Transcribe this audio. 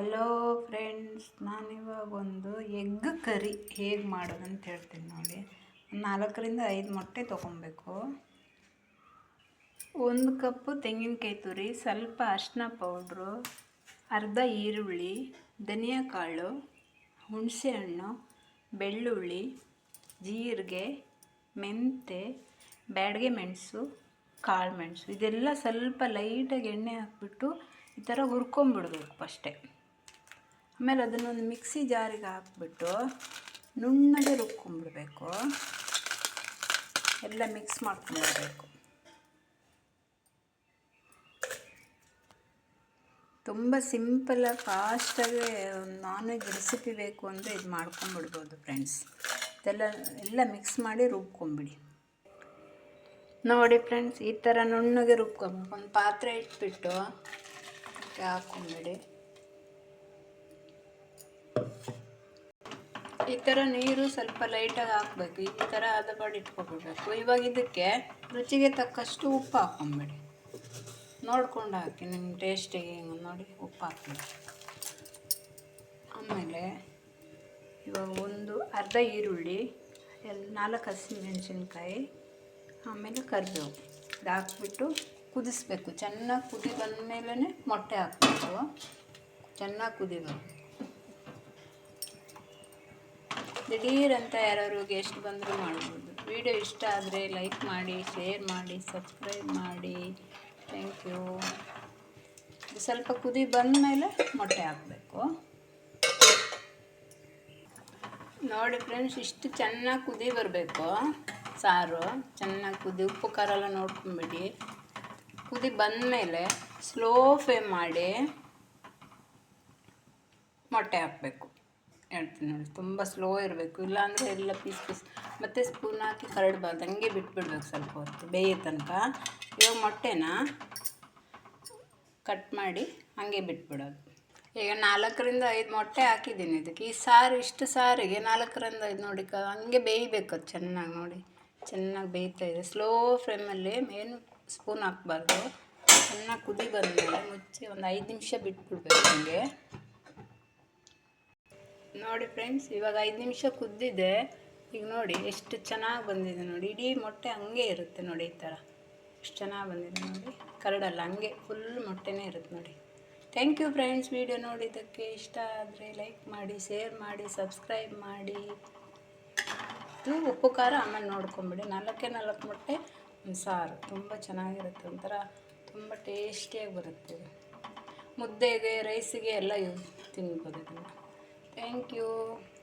Hello friends ನಾನಿವಾಗ ಒಂದು egg curry ಹೇಗೆ ಮಾಡೋದು ಅಂತ ಹೇಳ್ತೀನಿ ನೋಡಿ. ನಾಲ್ಕರಿಂದ ಐದು ಮೊಟ್ಟೆ ತೊಗೊಬೇಕು. ಒಂದು ಕಪ್ಪು ತೆಂಗಿನಕಾಯಿ ತುರಿ, ಸ್ವಲ್ಪ ಅರಿಶಿನ ಪೌಡ್ರು, ಅರ್ಧ ಈರುಳ್ಳಿ ಧನಿಯಾ ಕಾಳು ಹುಣಸೆಹಣ್ಣು, ಬೆಳ್ಳುಳ್ಳಿ, ಜೀರಿಗೆ, ಮೆಂತೆ, ಬ್ಯಾಡಗೆ ಮೆಣಸು, ಕಾಳು ಮೆಣಸು. ಇದೆಲ್ಲ ಸ್ವಲ್ಪ ಲೈಟಾಗಿ ಎಣ್ಣೆ ಹಾಕ್ಬಿಟ್ಟು ಈ ಥರ ಹುರ್ಕೊಂಬಿಡ್ಬೇಕು ಫಸ್ಟೇ ಆಮೇಲೆ ಅದನ್ನೊಂದು ಮಿಕ್ಸಿ ಜಾರಿಗೆ ಹಾಕ್ಬಿಟ್ಟು ನುಣ್ಣಗೆ ರುಬ್ಕೊಂಡ್ಬಿಡ್ಬೇಕು ಎಲ್ಲ ಮಿಕ್ಸ್ ಮಾಡ್ಕೊಂಡ್ಬಿಡ್ಬೇಕು ತುಂಬ ಸಿಂಪಲಾಗಿ ಫಾಸ್ಟಾಗಿ ನಾನ್ ವೆಜ್ ರೆಸಿಪಿ ಬೇಕು ಅಂದರೆ ಇದು ಮಾಡ್ಕೊಂಬಿಡ್ಬೋದು ಫ್ರೆಂಡ್ಸ್. ಇದೆಲ್ಲ, ಎಲ್ಲ ಮಿಕ್ಸ್ ಮಾಡಿ ರುಬ್ಕೊಂಬಿಡಿ. ನೋಡಿ ಫ್ರೆಂಡ್ಸ್, ಈ ಥರ ನುಣ್ಣಗೆ ರುಬ್ಕೊಂಬ ಒಂದು ಪಾತ್ರೆ ಇಟ್ಬಿಟ್ಟು ಹಾಕ್ಕೊಂಬಿಡಿ ಈ ಥರ ನೀರು ಸ್ವಲ್ಪ ಲೈಟಾಗಿ ಹಾಕ್ಬೇಕು. ಈ ಥರ ಹದ ಮಾಡಿ ಇಟ್ಕೊಬಿಡ್ಬೇಕು ಇವಾಗ ಇದಕ್ಕೆ ರುಚಿಗೆ ತಕ್ಕಷ್ಟು ಉಪ್ಪು ಹಾಕೊಂಬಿಡಿ ನೋಡ್ಕೊಂಡು ಹಾಕಿ ನಿಮ್ಮ ಟೇಸ್ಟಿಗೆ ನೋಡಿ ಉಪ್ಪು ಹಾಕಿ ಆಮೇಲೆ ಇವಾಗ ಒಂದು ಅರ್ಧ ಈರುಳ್ಳಿ ಎಲ್ಲ ನಾಲ್ಕು ಹಸಿಮೆಣಸಿನ್ಕಾಯಿ ಆಮೇಲೆ ಕರಿಬೇವು. ಇದು ಹಾಕ್ಬಿಟ್ಟು ಕುದಿಸ್ಬೇಕು. ಚೆನ್ನಾಗಿ ಕುದಿ ಬಂದ ಮೊಟ್ಟೆ ಹಾಕ್ಬೇಕು. ಚೆನ್ನಾಗಿ ಕುದಿಬೇಕು. ದಿಢೀರಂತ ಯಾರಾದ್ರು ಗೆಸ್ಟ್ ಬಂದರೂ ಮಾಡ್ಬೋದು. ವಿಡಿಯೋ ಇಷ್ಟ ಆದರೆ ಲೈಕ್ ಮಾಡಿ ಶೇರ್ ಮಾಡಿ ಸಬ್ಸ್ಕ್ರೈಬ್ ಮಾಡಿ. ಥ್ಯಾಂಕ್ ಯು ಸ್ವಲ್ಪ ಕುದಿ ಬಂದ ಮೇಲೆ ಮೊಟ್ಟೆ ಹಾಕಬೇಕು. ನೋಡಿ ಫ್ರೆಂಡ್ಸ್ ಇಷ್ಟು ಚೆನ್ನಾಗಿ ಕುದಿ ಬರಬೇಕು. ಸಾರು ಚೆನ್ನಾಗಿ ಕುದಿ, ಉಪ್ಪು ಖಾರ ಎಲ್ಲ ನೋಡ್ಕೊಂಬಿಡಿ. ಕುದಿ ಬಂದಮೇಲೆ ಸ್ಲೋ ಫ್ಲೇಮ್ ಮಾಡಿ ಮೊಟ್ಟೆ ಹಾಕಬೇಕು. ಹೇಳ್ತೀನಿ ನೋಡಿ, ತುಂಬ ಸ್ಲೋ ಇರಬೇಕು. ಇಲ್ಲಾಂದರೆ ಎಲ್ಲ ಪೀಸ್ ಪೀಸ್ ಮತ್ತು ಸ್ಪೂನ್ ಹಾಕಿ ಕರಡ್ಬಾರ್ದು, ಹಂಗೆ ಬಿಟ್ಬಿಡ್ಬೇಕು ಸ್ವಲ್ಪ ಹೊತ್ತು, ಬೇಯೋ ತನಕ. ಇವಾಗ ಮೊಟ್ಟೆನ ಕಟ್ ಮಾಡಿ ಹಾಗೆ ಬಿಟ್ಬಿಡೋದು. ಈಗ ನಾಲ್ಕರಿಂದ ಐದು ಮೊಟ್ಟೆ ಹಾಕಿದ್ದೀನಿ ಇದಕ್ಕೆ. ಈ ಸಾರು, ಇಷ್ಟು ಸಾರಿಗೆ ನಾಲ್ಕರಿಂದ ಐದು ನೋಡಿ, ಕ, ಹಂಗೆ ಬೇಯಬೇಕು ಅದು ಚೆನ್ನಾಗಿ ನೋಡಿ. ಚೆನ್ನಾಗಿ ಬೇಯ್ತಾ ಇದೆ. ಸ್ಲೋ ಫ್ಲೇಮಲ್ಲಿ ಮೇನು ಸ್ಪೂನ್ ಹಾಕ್ಬಾರ್ದು. ಚೆನ್ನಾಗಿ ಕುದಿ ಬಂದಮೇಲೆ ಮುಚ್ಚಿ ಒಂದು ಐದು ನಿಮಿಷ ಬಿಟ್ಬಿಡ್ಬೇಕು ಹಂಗೆ. ನೋಡಿ ಫ್ರೆಂಡ್ಸ್ ಇವಾಗ ಐದು ನಿಮಿಷ ಕುದ್ದಿದೆ. ಈಗ ನೋಡಿ, ಎಷ್ಟು ಚೆನ್ನಾಗಿ ಬಂದಿದೆ ನೋಡಿ. ಇಡೀ ಮೊಟ್ಟೆ ಹಂಗೆ ಇರುತ್ತೆ ನೋಡಿ ಈ ಥರ. ಎಷ್ಟು ಚೆನ್ನಾಗಿ ಬಂದಿದೆ ನೋಡಿ. ಕರಡಲ್ಲ ಹಂಗೆ ಫುಲ್ ಮೊಟ್ಟೆನೇ ಇರುತ್ತೆ ನೋಡಿ. ಥ್ಯಾಂಕ್ ಯು ಫ್ರೆಂಡ್ಸ್ ವಿಡಿಯೋ ನೋಡಿದ್ದಕ್ಕೆ ಇಷ್ಟ ಆದರೆ ಲೈಕ್ ಮಾಡಿ ಶೇರ್ ಮಾಡಿ ಸಬ್ಸ್ಕ್ರೈಬ್ ಮಾಡಿ. ಇದು ಉಪ್ಪು ಖಾರ ಆಮೇಲೆ ನೋಡ್ಕೊಂಬಿಡಿ. ನಾಲ್ಕೇ ನಾಲ್ಕು ಮೊಟ್ಟೆ ಸಾರು. ತುಂಬ ಚೆನ್ನಾಗಿರುತ್ತೆ ಒಂಥರ, ತುಂಬ ಟೇಸ್ಟಿಯಾಗಿ ಬರುತ್ತೆ ಮುದ್ದೆಗೆ ರೈಸಿಗೆ ಎಲ್ಲ ಯೂಸ್ ತಿನ್ಬೋದು ಥ್ಯಾಂಕ್ ಯು